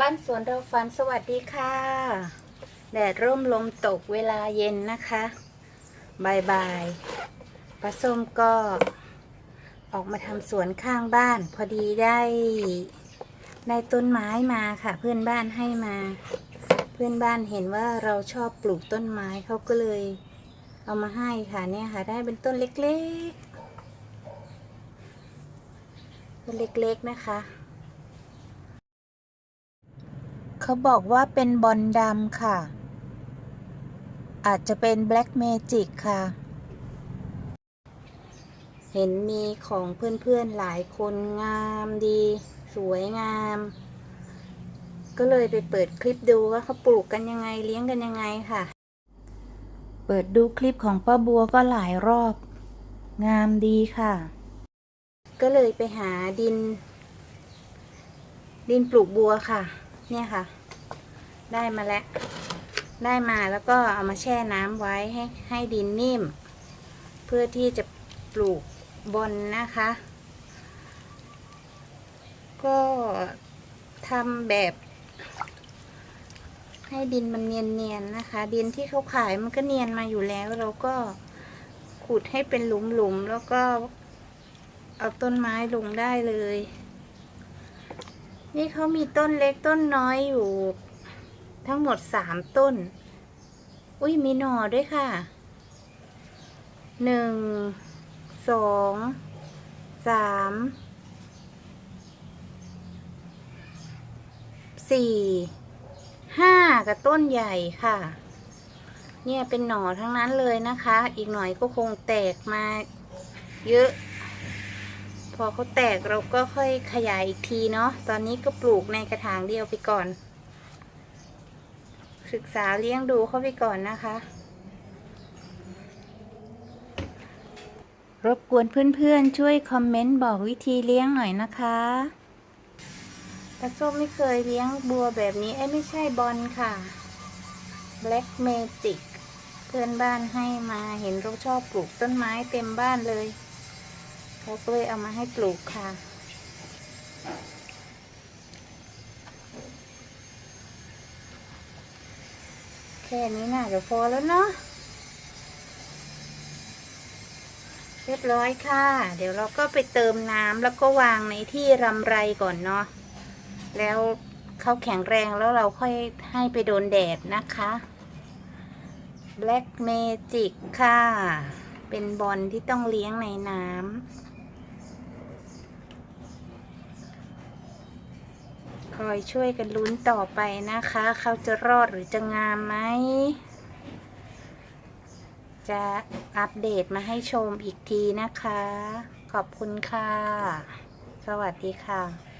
บ้านสวนเราฟันสวัสดีค่ะ แดดร่มลมตกเวลาเย็นนะคะบายบายปลาส้มก็ ออกมาทำสวนข้างบ้าน พอดีได้ได้ต้นไม้มาค่ะ เพื่อนบ้านให้มา เพื่อนบ้านเห็นว่าเราชอบปลูกต้นไม้เขาก็เลย เอามาให้ค่ะเนี่ยค่ะ ได้เป็นต้นเล็กๆต้นเล็กๆนะคะ เขาบอกว่าเป็นบอลดำค่ะ อาจจะเป็นแบล็กเมจิกค่ะ เห็นมีของเพื่อนๆหลายคนงามดี สวยงาม ก็เลยไปเปิดคลิปดูว่าเขาปลูกกันยังไงเลี้ยงกันยังไงค่ะ เปิดดูคลิปของป้าบัวก็หลายรอบ งามดีค่ะ ก็เลยไปหาดิน ดินปลูกบัวค่ะ เนี่ยค่ะ ได้มาแล้ว ได้มาแล้วก็เอามาแช่น้ำไว้ให้ให้ดินนิ่ม เพื่อที่จะปลูกบนนะคะ ก็ทำแบบ ให้ดินมันเนียนๆนะคะ ดินที่เขาขายมันก็เนียนมาอยู่แล้ว เราก็ขุดให้เป็นหลุมๆแล้วก็เอาต้นไม้ลงได้เลย นี่เขามีต้นเล็กต้นน้อยอยู่ ทั้งหมดสามต้น อุ้ยมีหน่อด้วยค่ะ หนึ่ง สอง สาม สี่ ห้ากับต้นใหญ่ค่ะ เนี่ยเป็นหน่อทั้งนั้นเลยนะคะ อีกหน่อยก็คงแตกมาเยอะ พอเขาแตกเราก็ค่อยขยายอีกทีเนาะ ตอนนี้ก็ปลูกในกระถางเดียวไปก่อน ศึกษาเลี้ยงดูเขาไปก่อนนะคะ รบกวนเพื่อนๆ ช่วยคอมเมนต์บอกวิธีเลี้ยงหน่อยนะคะตาส้มไม่เคยเลี้ยงบัวแบบนี้ไอ้ไม่ใช่บอลค่ะ Black Magic เพื่อนบ้านให้มาเห็นเราชอบปลูกต้นไม้เต็มบ้านเลย เขาก็เลยเอามาให้ปลูกค่ะ แค่นี้น่าจะพอแล้วเนาะเรียบร้อยค่ะ เดี๋ยวเราก็ไปเติมน้ำแล้วก็วางในที่รำไรก่อนเนาะ แล้วเขาแข็งแรงแล้วเราค่อยให้ไปโดนแดดนะคะ Black Magic ค่ะ เป็นบอลที่ต้องเลี้ยงในน้ำ คอยช่วยกันลุ้นต่อไปนะคะ เขาจะรอดหรือจะงามไหม จะอัปเดตมาให้ชมอีกทีนะคะ ขอบคุณค่ะ สวัสดีค่ะ